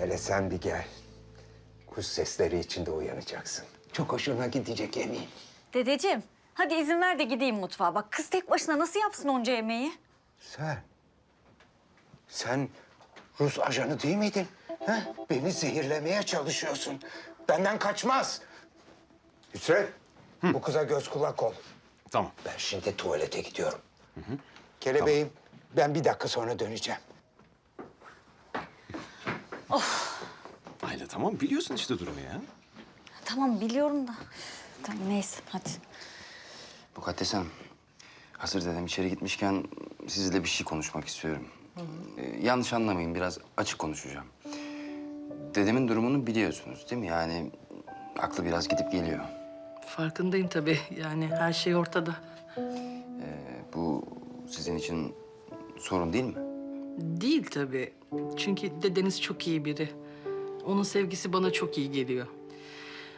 Hele sen bir gel. Kuş sesleri içinde uyanacaksın. Çok hoşuna gidecek eminim. Dedeciğim hadi izin ver de gideyim mutfağa. Bak kız tek başına nasıl yapsın onca yemeği? Sen, sen Rus ajanı değil miydin? Ha? Beni zehirlemeye çalışıyorsun. Benden kaçmaz. Hüsrev, bu kıza göz kulak ol. Tamam. Ben şimdi tuvalete gidiyorum. Kelebeğim, ben bir dakika sonra döneceğim. Ayla tamam biliyorsun işte durumu ya. Tamam biliyorum da. Tamam neyse hadi. Mukaddes Hanım, hazır dedem içeri gitmişken sizinle bir şey konuşmak istiyorum. Ee, yanlış anlamayın, biraz açık konuşacağım. Dedemin durumunu biliyorsunuz değil mi? Yani aklı biraz gidip geliyor. Farkındayım tabii. Yani her şey ortada. Bu sizin için sorun değil mi? Değil tabii. Çünkü dedeniz çok iyi biri. Onun sevgisi bana çok iyi geliyor.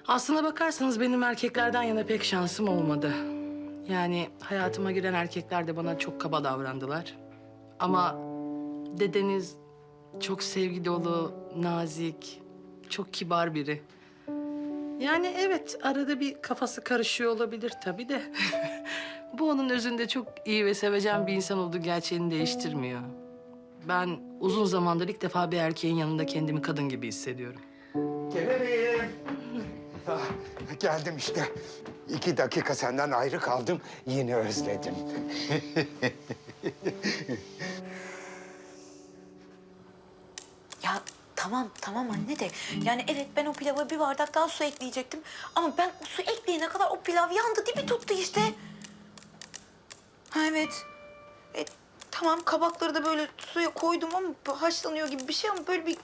Aslına bakarsanız benim erkeklerden yana pek şansım olmadı. Yani hayatıma giren erkekler de bana çok kaba davrandılar. Ama dedeniz çok sevgi dolu, nazik, çok kibar biri. Yani evet arada bir kafası karışıyor olabilir tabii de. Bu onun özünde çok iyi ve sevecen bir insan olduğu gerçeğini değiştirmiyor. Ben uzun zamandır ilk defa bir erkeğin yanında kendimi kadın gibi hissediyorum. Kelebeğim. Ah, geldim işte. İki dakika senden ayrı kaldım. Yine özledim. Ya tamam tamam anne de yani evet ben o pilava bir bardak daha su ekleyecektim. Ama ben o su ekleyene kadar o pilav yandı dibi tuttu işte. Ha evet. Tamam kabakları da böyle suya koydum ama haşlanıyor gibi bir şey ama böyle bir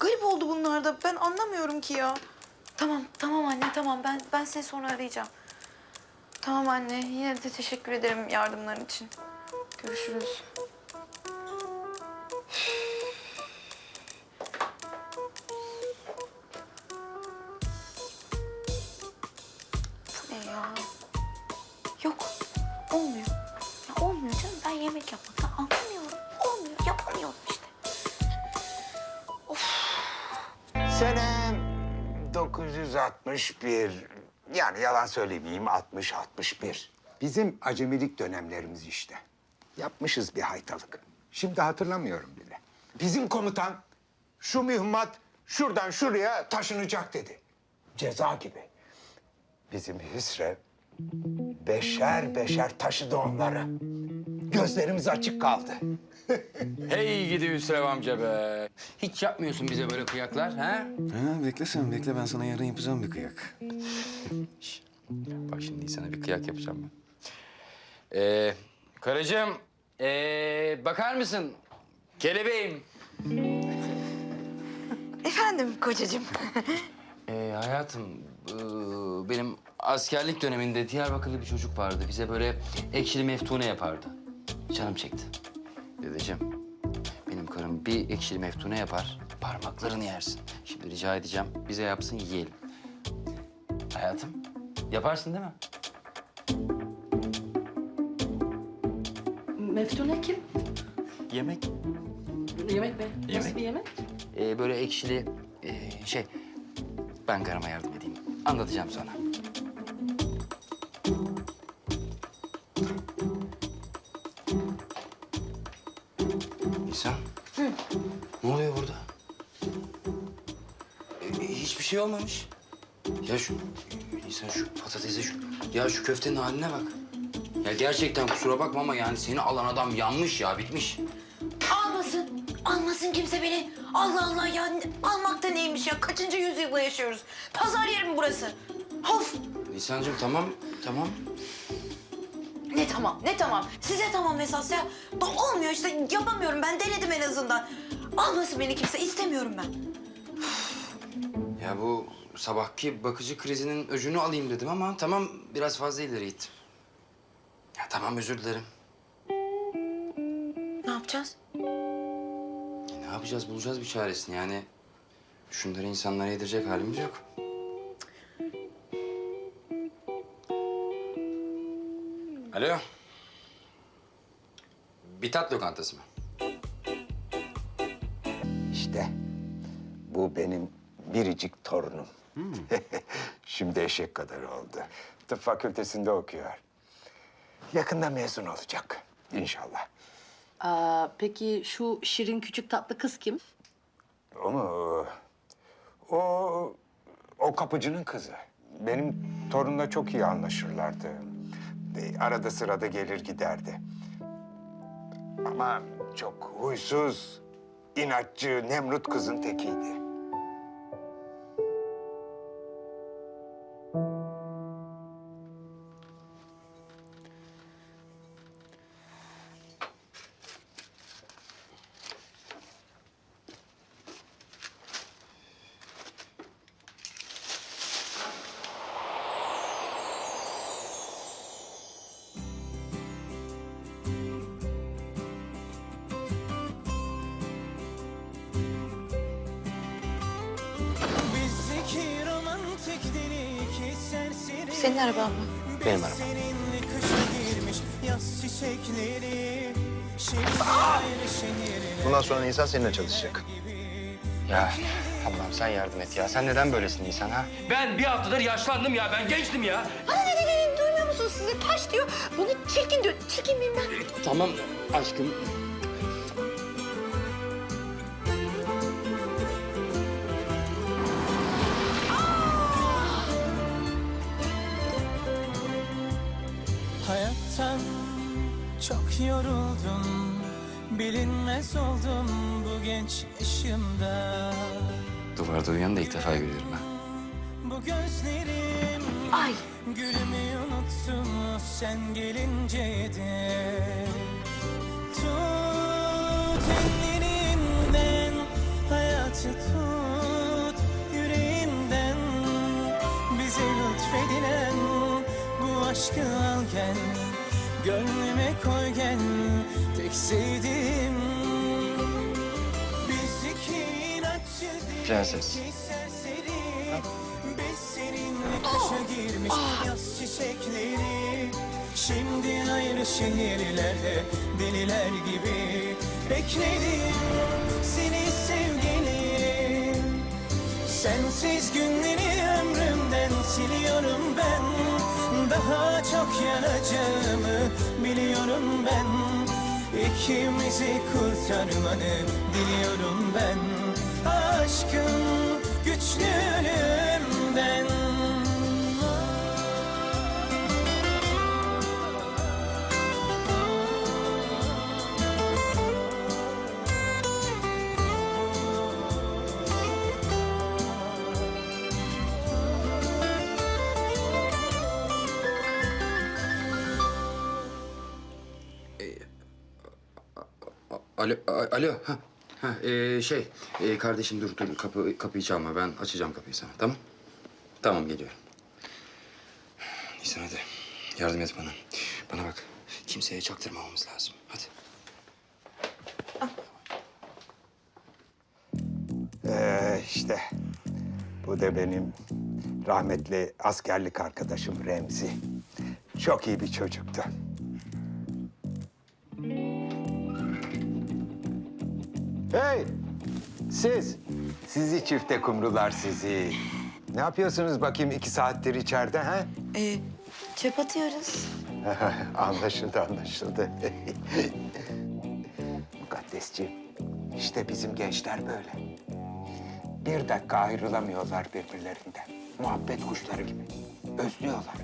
garip oldu bunlar da. Ben anlamıyorum ki ya. Tamam tamam anne tamam ben ben seni sonra arayacağım. Tamam anne yine de teşekkür ederim yardımların için. Görüşürüz. Bu ne ya? Yok, olmuyor. Ya olmuyor canım. Ben yemek yapmaktan 961. Yani yalan söylemeyeyim 60-61. Bizim acemilik dönemlerimiz işte. Yapmışız bir haytalık. Şimdi hatırlamıyorum bile. Bizim komutan şu mühimmat şuradan şuraya taşınacak dedi. Ceza gibi. Bizim Hüsrev beşer beşer taşıdı onları. Gözlerimiz açık kaldı. Hey gidi Hüsrev amca be. Hiç yapmıyorsun bize böyle kıyaklar ha? Ha, bekle sen bekle ben sana yarın yapacağım bir kıyak. Bak şimdi sana bir kıyak yapacağım ben. Ee, karıcığım, ee, bakar mısın? Kelebeğim. Efendim kocacığım. Ee, hayatım, ee, benim askerlik döneminde Diyarbakırlı bir çocuk vardı. Bize böyle ekşili meftune yapardı. Canım çekti. Dedeciğim, benim karım bir ekşili meftune yapar, parmaklarını yersin. Şimdi rica edeceğim, bize yapsın yiyelim. Hayatım, yaparsın değil mi? Meftune kim? Yemek. Yemek mi? Nasıl Yemek. bir yemek? Ee, böyle ekşili ee, şey, ben karıma yardım edeyim. Anlatacağım sonra. Şey olmamış. Ya şu Nisan şu patatese şu ya şu köftenin haline bak. Ya gerçekten kusura bakma ama yani seni alan adam yanmış ya bitmiş. Almasın. Almasın kimse beni. Allah Allah ya. ne- Almak da neymiş ya? Kaçıncı yüzyılda yaşıyoruz? Pazar yeri mi burası? Of. Nisan'cığım tamam tamam. Ne tamam, ne tamam. Size tamam esas ya. Da olmuyor işte. Yapamıyorum. Ben denedim en azından. Almasın beni kimse. istemiyorum ben. Ya bu sabahki bakıcı krizinin öcünü alayım dedim ama tamam biraz fazla ileri gittim. Ya tamam özür dilerim. Ne yapacağız? Ne yapacağız bulacağız bir çaresini yani. Şunları insanlara yedirecek halimiz yok. Alo. Bitat lokantası mı? İşte Bu benim biricik torunum. Şimdi eşek kadar oldu. Tıp fakültesinde okuyor. Yakında mezun olacak inşallah. Aa, peki şu şirin küçük tatlı kız kim? O mu? O, o kapıcının kızı. Benim torunla çok iyi anlaşırlardı. E, Arada sırada gelir giderdi. Ama çok huysuz, inatçı, Nemrut kızın tekiydi. Senin araban mı? Benim arabam. Şehirler Bundan sonra Nisan seninle çalışacak. Ya Allah'ım sen yardım et ya. Sen neden böylesin insan ha? Ben bir haftadır yaşlandım ya. Ben gençtim ya. Bana ne dediğini duymuyor musunuz? Size taş diyor. Bunu çirkin diyor. Çirkin ben? Tamam aşkım. Çok yoruldum Bilinmez oldum bu genç yaşımda Duvarda uyuyan da ilk defa görüyorum ha. Bu gözlerim Ay. Gülümü unuttum sen gelinceydi Tut ellerimden hayatı tut yüreğimden Bize lütfedilen bu aşkı al gel Gönlüme koy gel tek sevdiğim Biz iki inatçı değil, Prenses. iki serseri Biz seninle kışa girmiş yaz çiçekleri. Şimdi ayrı şehirlerde deliler gibi Bekledim seni sevgilim Sensiz günleri ömrümden siliyorum ben Daha çok yanacağımı biliyorum ben. İkimizi kurtarmanı diliyorum ben. Aşkın güçlülüğünden Alo, alo. Ha, ha, ee, şey, ee, kardeşim dur dur kapı kapıyı çalma. Ben açacağım kapıyı sana. Tamam? Tamam geliyorum. Nisan hadi. Yardım et bana. Bana bak. Kimseye çaktırmamamız lazım. Hadi. Ee, işte bu da benim rahmetli askerlik arkadaşım Remzi. Çok iyi bir çocuktu. Hey! Siz! Sizi çifte kumrular sizi. Ne yapıyorsunuz bakayım iki saattir içeride ha? Ee, çöp atıyoruz. anlaşıldı, anlaşıldı. Mukaddesciğim, işte bizim gençler böyle. Bir dakika ayrılamıyorlar birbirlerinden. Muhabbet kuşları gibi. Özlüyorlar.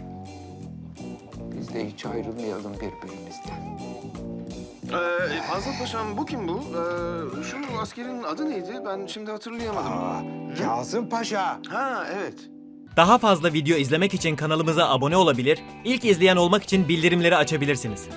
Biz de hiç ayrılmayalım birbirimizden. Ee, Fazıl Paşam bu kim bu? Ee, şu askerin adı neydi? Ben şimdi hatırlayamadım. Aa, Kazım Paşa. Ha evet. Daha fazla video izlemek için kanalımıza abone olabilir, ilk izleyen olmak için bildirimleri açabilirsiniz.